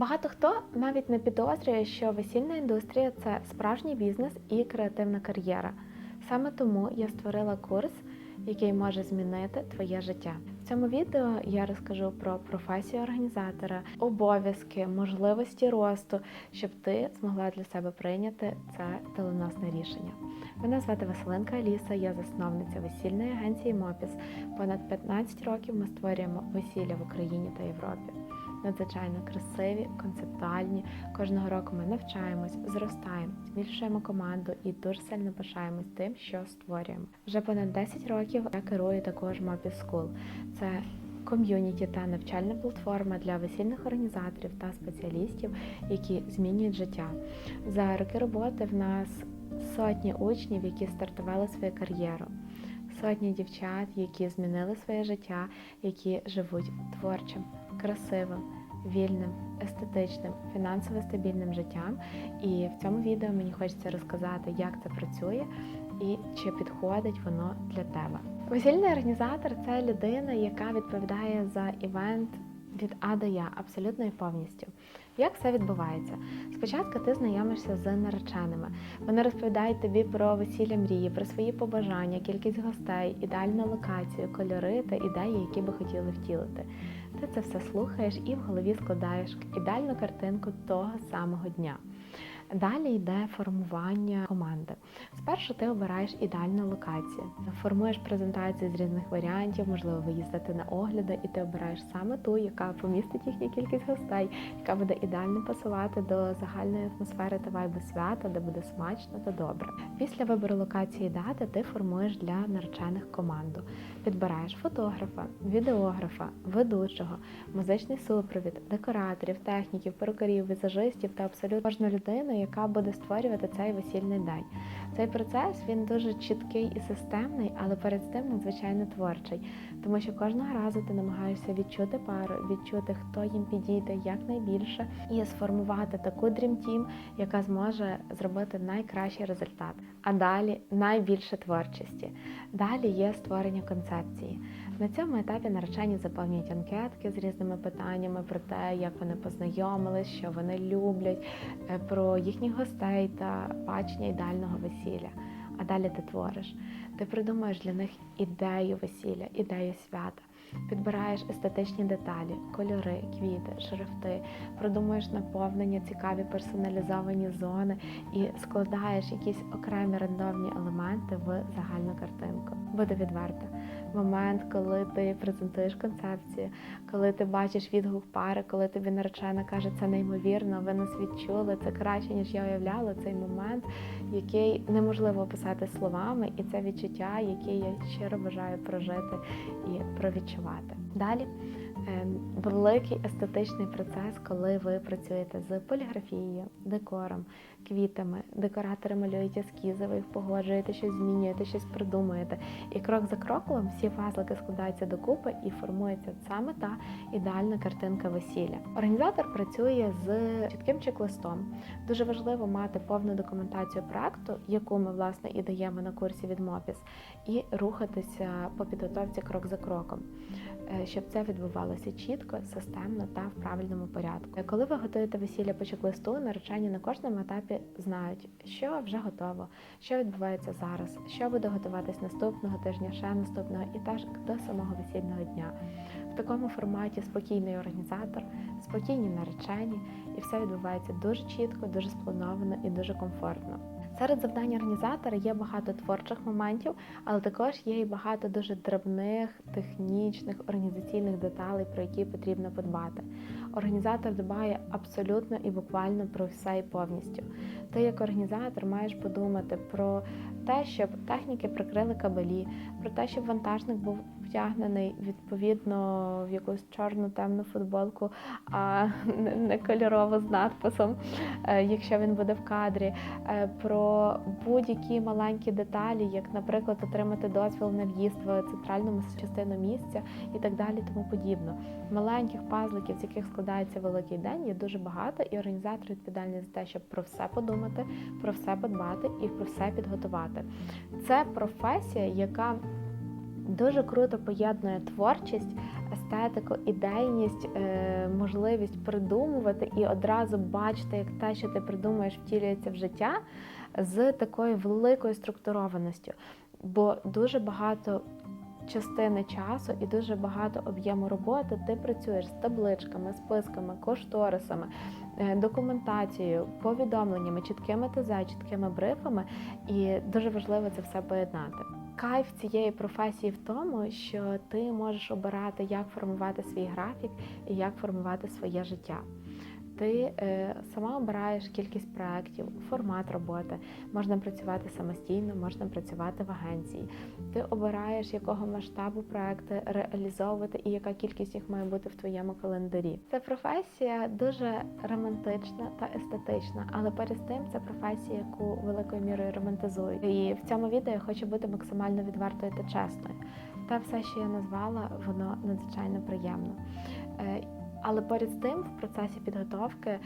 Багато хто навіть не підозрює, що весільна індустрія це справжній бізнес і креативна кар'єра. Саме тому я створила курс, який може змінити твоє життя. В цьому відео я розкажу про професію організатора, обов'язки, можливості росту, щоб ти змогла для себе прийняти це доленосне рішення. Мене звати Василенка Аліса, я засновниця весільної агенції Мопіс. Понад 15 років ми створюємо весілля в Україні та Європі. Надзвичайно красиві, концептуальні. Кожного року ми навчаємось, зростаємо, збільшуємо команду і дуже сильно пишаємось тим, що створюємо. Вже понад 10 років я керую також Mopis School. Це ком'юніті та навчальна платформа для весільних організаторів та спеціалістів, які змінюють життя. За роки роботи в нас сотні учнів, які стартували свою кар'єру. Сотні дівчат, які змінили своє життя, які живуть творчим, красивим, вільним, естетичним, фінансово стабільним життям. І в цьому відео мені хочеться розказати, як це працює і чи підходить воно для тебе. Весільний організатор це людина, яка відповідає за івент від А до Я абсолютно і повністю. Як все відбувається? Спочатку ти знайомишся з нареченими. Вони розповідають тобі про весілля мрії, про свої побажання, кількість гостей, ідеальну локацію, кольори та ідеї, які би хотіли втілити. Ти це все слухаєш і в голові складаєш ідеальну картинку того самого дня. Далі йде формування команди. Спершу ти обираєш ідеальну локацію, формуєш презентації з різних варіантів, можливо, виїздити на огляди, і ти обираєш саме ту, яка помістить їхню кількість гостей, яка буде ідеально пасувати до загальної атмосфери та вайбу свята, де буде смачно та добре. Після вибору локації і дати ти формуєш для наречених команду. Підбираєш фотографа, відеографа, ведучого, музичний супровід, декораторів, техніків, перукарів, візажистів та абсолютно кожну людину, яка буде створювати цей весільний день. Цей процес він дуже чіткий і системний, але перед тим надзвичайно творчий, тому що кожного разу ти намагаєшся відчути пару, відчути, хто їм підійде якнайбільше, і сформувати таку Dream Team, яка зможе зробити найкращий результат. А далі найбільше творчості. Далі є створення концепції. На цьому етапі наречені заповнюють анкетки з різними питаннями про те, як вони познайомились, що вони люблять, е, про їхніх гостей та бачення ідеального весілля. А далі ти твориш. Ти придумаєш для них ідею весілля, ідею свята. Підбираєш естетичні деталі, кольори, квіти, шрифти, продумуєш наповнення, цікаві персоналізовані зони і складаєш якісь окремі рандомні елементи в загальну картинку. Буду відверта. Момент, коли ти презентуєш концепцію, коли ти бачиш відгук пари, коли тобі наречена каже, це неймовірно, ви нас відчули, це краще, ніж я уявляла. Цей момент, який неможливо описати словами, і це відчуття, яке я щиро бажаю прожити і провідчувати. Далі великий естетичний процес, коли ви працюєте з поліграфією, декором, квітами, декоратори малюють ескізи, ви їх погоджуєте, щось змінюєте, щось придумуєте. І крок за кроком всі фазлики складаються докупи і формується саме та ідеальна картинка весілля. Організатор працює з чітким чек-листом. Дуже важливо мати повну документацію проекту, яку ми власне і даємо на курсі від МОПІС, і рухатися по підготовці крок за кроком. Е, Щоб це відбувалося чітко, системно та в правильному порядку. Коли ви готуєте весілля по чек-листу, наречені на кожному етапі знають, що вже готово, що відбувається зараз, що буде готуватись наступного тижня, ще наступного, і теж до самого весільного дня. В такому форматі спокійний організатор, спокійні наречені, і все відбувається дуже чітко, дуже сплановано і дуже комфортно. Серед завдань організатора є багато творчих моментів, але також є і багато дуже дрібних, технічних, організаційних деталей, про які потрібно подбати. Організатор дбає абсолютно і буквально про все і повністю. Ти, як організатор, маєш подумати про те, щоб техніки прикрили кабелі, про те, щоб вантажник був втягнений відповідно в якусь чорну темну футболку, а не- не кольорову з надписом, е, якщо він буде в кадрі, е, про будь-які маленькі деталі, як, наприклад, отримати дозвіл на в'їзд в центральну частину місця і так далі, тому подібно. Маленьких пазликів, з яких складається великий день, є дуже багато, і організатор відповідальний за те, щоб про все подумати, про все подбати і про все підготувати. Це професія, яка дуже круто поєднує творчість, естетику, ідейність, е, можливість придумувати і одразу бачити, як те, що ти придумуєш, втілюється в життя з такою великою структурованістю. Бо дуже багато частини часу і дуже багато об'єму роботи ти працюєш з табличками, списками, кошторисами, е, документацією, повідомленнями, чіткими ТЗ, чіткими брифами, і дуже важливо це все поєднати. Кайф цієї професії в тому, що ти можеш обирати, як формувати свій графік і як формувати своє життя. Ти е, сама обираєш кількість проєктів, формат роботи. Можна працювати самостійно, можна працювати в агенції. Ти обираєш, якого масштабу проекти реалізовувати і яка кількість їх має бути в твоєму календарі. Це професія дуже романтична та естетична, але перед тим це професія, яку великою мірою романтизують. І в цьому відео я хочу бути максимально відвертою та чесною. Та все, що я назвала, воно надзвичайно приємно. Але перед тим в процесі підготовки е,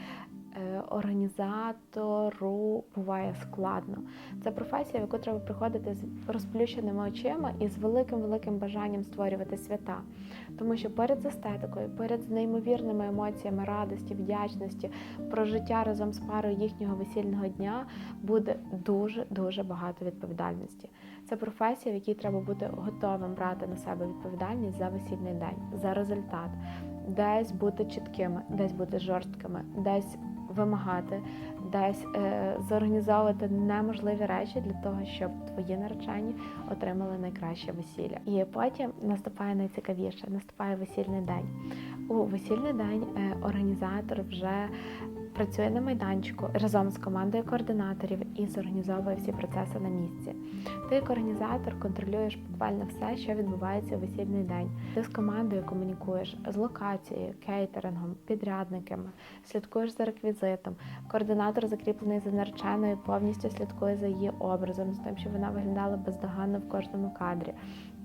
організатору буває складно. Це професія, в яку треба приходити з розплющеними очима і з великим великим бажанням створювати свята. Тому що перед з естетикою, перед неймовірними емоціями радості, вдячності, про життя разом з парою їхнього весільного дня буде дуже дуже багато відповідальності. Це професія, в якій треба бути готовим брати на себе відповідальність за весільний день, за результат десь бути чіткими, десь бути жорсткими, десь вимагати, десь е, зорганізовувати неможливі речі для того, щоб твої наречені отримали найкраще весілля. І потім наступає найцікавіше, наступає весільний день. У весільний день е, організатор вже працює на майданчику разом з командою координаторів і зорганізовує всі процеси на місці. Ти, як організатор, контролюєш буквально все, що відбувається у весільний день. Ти з командою комунікуєш з локацією, кейтерингом, підрядниками, слідкуєш за реквізитом. Координатор закріплений за нареченою, повністю слідкує за її образом, за тим, щоб вона виглядала бездоганно в кожному кадрі.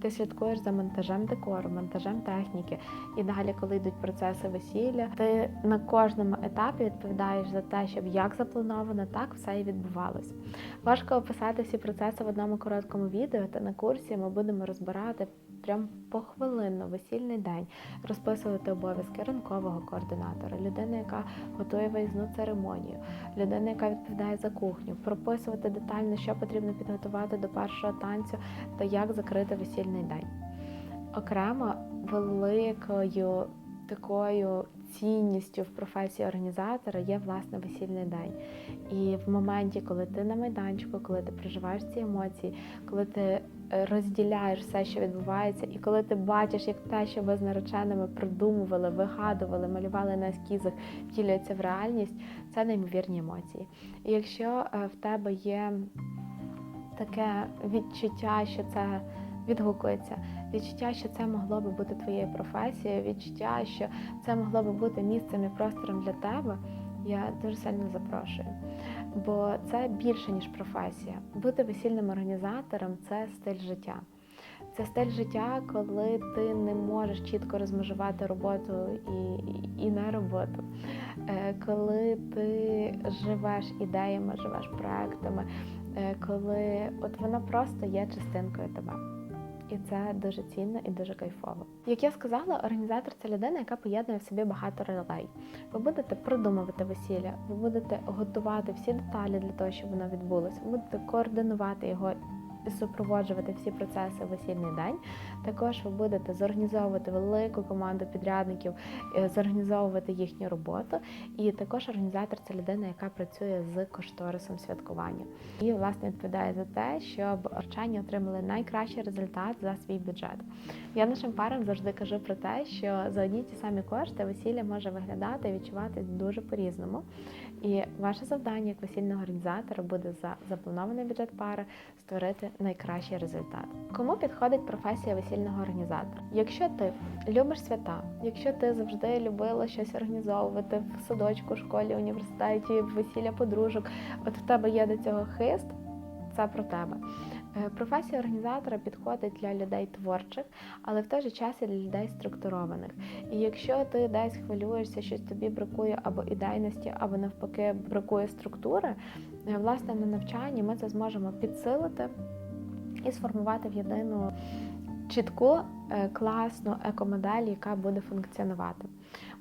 Ти слідкуєш за монтажем декору, монтажем техніки. І далі, коли йдуть процеси весілля, ти на кожному етапі відповідаєш за те, щоб як заплановано, так все і відбувалось. Важко описати всі процеси в одному короткому відео, та на курсі ми будемо розбирати прям похвилинно весільний день, розписувати обов'язки ранкового координатора, людини, яка готує виїзну церемонію, людини, яка відповідає за кухню, прописувати детально, що потрібно підготувати до першого танцю та як закрити весільний день. Окремо великою такою цінністю в професії організатора є власне весільний день. І в моменті, коли ти на майданчику, коли ти проживаєш ці емоції, коли ти е, розділяєш все, що відбувається, і коли ти бачиш, як те, що ви з нареченими придумували, вигадували, малювали на ескізах, втілюється в реальність, це неймовірні емоції. І якщо е, в тебе є таке відчуття, що це відгукується, відчуття, що це могло би бути твоєю професією, відчуття, що це могло би бути місцем і простором для тебе, я дуже сильно запрошую. Бо це більше, ніж професія. Бути весільним організатором це стиль життя. Це стиль життя, коли ти не можеш чітко розмежувати роботу і, і не роботу. Е, Коли ти живеш ідеями, живеш проектами, е, коли от вона просто є частинкою тебе. І це дуже цінно і дуже кайфово. Як я сказала, організатор це людина, яка поєднує в собі багато релей. Ви будете продумувати весілля, ви будете готувати всі деталі для того, щоб воно відбулося. Ви будете координувати його і супроводжувати всі процеси весільний день. Також ви будете зорганізовувати велику команду підрядників, е, зорганізовувати їхню роботу. І також організатор це людина, яка працює з кошторисом святкування. І власне відповідає за те, щоб орчані отримали найкращий результат за свій бюджет. Я нашим парам завжди кажу про те, що за одні ті самі кошти весілля може виглядати і відчуватись дуже по-різному. І ваше завдання як весільного організатора буде за запланований бюджет пари створити найкращий результат. Кому підходить професія весільного організатора? Якщо ти любиш свята, якщо ти завжди любила щось організовувати в садочку, школі, університеті, весілля подружок, от в тебе є до цього хист, це про тебе. Е, Професія організатора підходить для людей творчих, але в той же час і для людей структурованих. І якщо ти десь хвилюєшся, щось тобі бракує або ідейності, або навпаки бракує структури, е, власне на навчанні ми це зможемо підсилити і сформувати в єдину чітку, е, класну екомодель, яка буде функціонувати.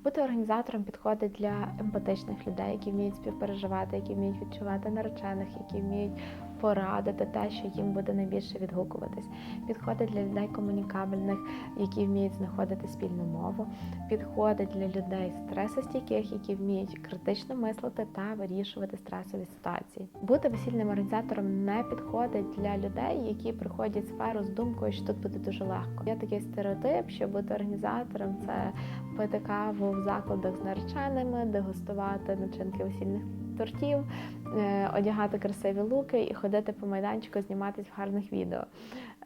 Бути організатором підходить для емпатичних людей, які вміють співпереживати, які вміють відчувати наречених, які вміють порадити те, що їм буде найбільше відгукуватись. Підходить для людей комунікабельних, які вміють знаходити спільну мову. Підходить для людей стресостійких, які вміють критично мислити та вирішувати стресові ситуації. Бути весільним організатором не підходить для людей, які приходять в сферу з думкою, що тут буде дуже легко. Є такий стереотип, що бути організатором це пити каву в закладах з нареченими, дегустувати начинки весільних тортів, е, одягати красиві луки і ходити по майданчику, зніматись в гарних відео.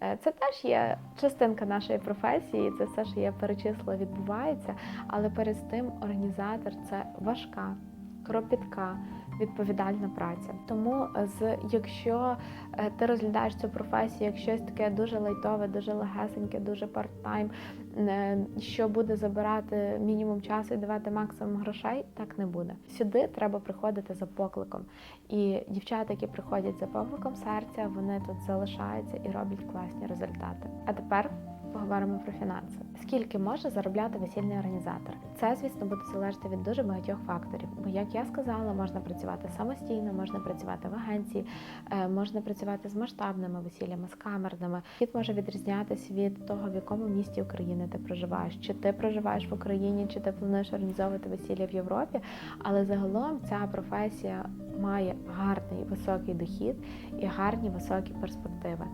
Е, Це теж є частинка нашої професії, це все, що я перечислила, відбувається. Але перед тим організатор це важка, кропітка, відповідальна праця. Тому е, з якщо е, ти розглядаєш цю професію як щось таке дуже лайтове, дуже легесеньке, дуже парт-тайм, е, що буде забирати мінімум часу і давати максимум грошей, так не буде. Сюди треба приходити за покликом. І дівчата, які приходять за покликом серця, вони тут залишаються і роблять класні результати. А тепер поговоримо про фінанси. Скільки може заробляти весільний організатор? Це, звісно, буде залежати від дуже багатьох факторів. Бо, як я сказала, можна працювати самостійно, можна працювати в агенції, е, можна працювати з масштабними весіллями, з камерними. Хід може відрізнятись від того, в якому місті України ти проживаєш. Чи ти проживаєш в Україні, чи ти плануєш організовувати весілля в Європі. Але загалом ця професія має гарний високий дохід і гарні високі перспективи.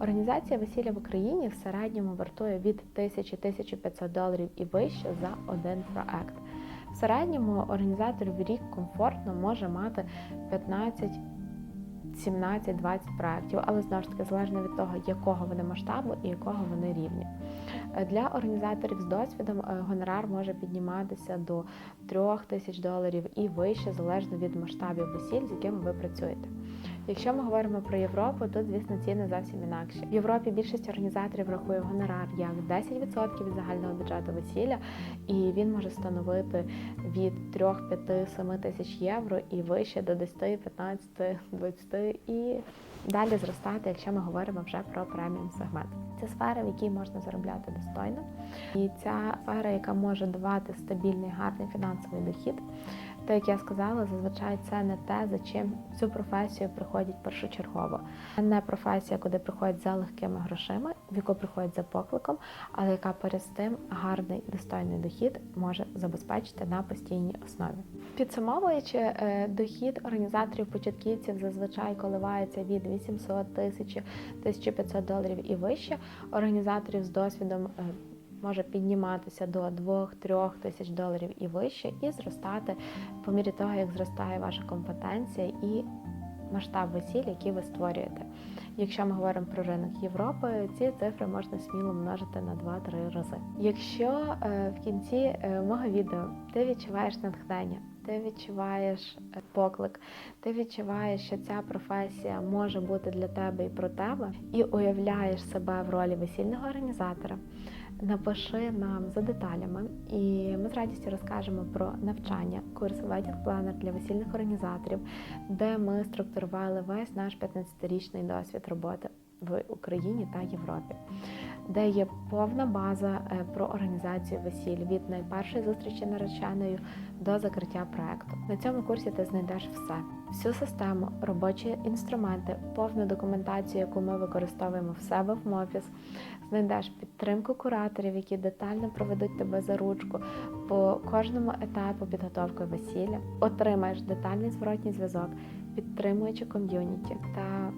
Організація весілля в Україні в середньому вартує від 1000-1500 доларів і вище за один проект. В середньому організатор в рік комфортно може мати 15 17-20 проєктів, але знову ж таки залежно від того, якого вони масштабу і якого вони рівня. Е, Для організаторів з досвідом е, гонорар може підніматися до 3 тисяч доларів і вище, залежно від масштабів весіль, з якими ви працюєте. Якщо ми говоримо про Європу, то звісно ціни зовсім інакші. В Європі більшість організаторів рахує гонорар як 10% від загального бюджету весілля, і він може становити від 3, 5, 7 тисяч євро і вище до 10, 15, 20 і далі зростати, якщо ми говоримо вже про преміум сегмент. Це сфера, в якій можна заробляти достойно, і ця сфера, яка може давати стабільний гарний фінансовий дохід. То, як я сказала, зазвичай це не те, за чим цю професію приходять першочергово. Це не професія, куди приходять за легкими грошима, в яку приходять за покликом, але яка перед тим гарний достойний дохід може забезпечити на постійній основі. Підсумовуючи, е, дохід організаторів початківців зазвичай коливається від 800 тисяч 1500 доларів і вище. Організаторів з досвідом е, може підніматися до 2-3 тисяч доларів і вище, і зростати по мірі того, як зростає ваша компетенція і масштаб весіль, які ви створюєте. Якщо ми говоримо про ринок Європи, ці цифри можна сміло множити на 2-3 рази. Якщо е, в кінці е, мого відео ти відчуваєш натхнення, ти відчуваєш е, поклик, ти відчуваєш, що ця професія може бути для тебе і про тебе, і уявляєш себе в ролі весільного організатора. Напиши нам за деталями, і ми з радістю розкажемо про навчання, курс Wedding Planner для весільних організаторів, де ми структурували весь наш 15-річний досвід роботи в Україні та Європі, де є повна база е, про організацію весіль від найпершої зустрічі нареченою до закриття проекту. На цьому курсі ти знайдеш все, всю систему, робочі інструменти, повну документацію, яку ми використовуємо в себе в офіс. Знайдеш підтримку кураторів, які детально проведуть тебе за ручку по кожному етапу підготовки весілля, отримаєш детальний зворотній зв'язок, підтримуючи ком'юніті та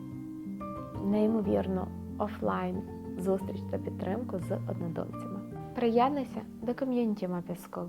неймовірну офлайн зустріч та підтримку з однодумцями. Приєднуйся до ком'юніті School.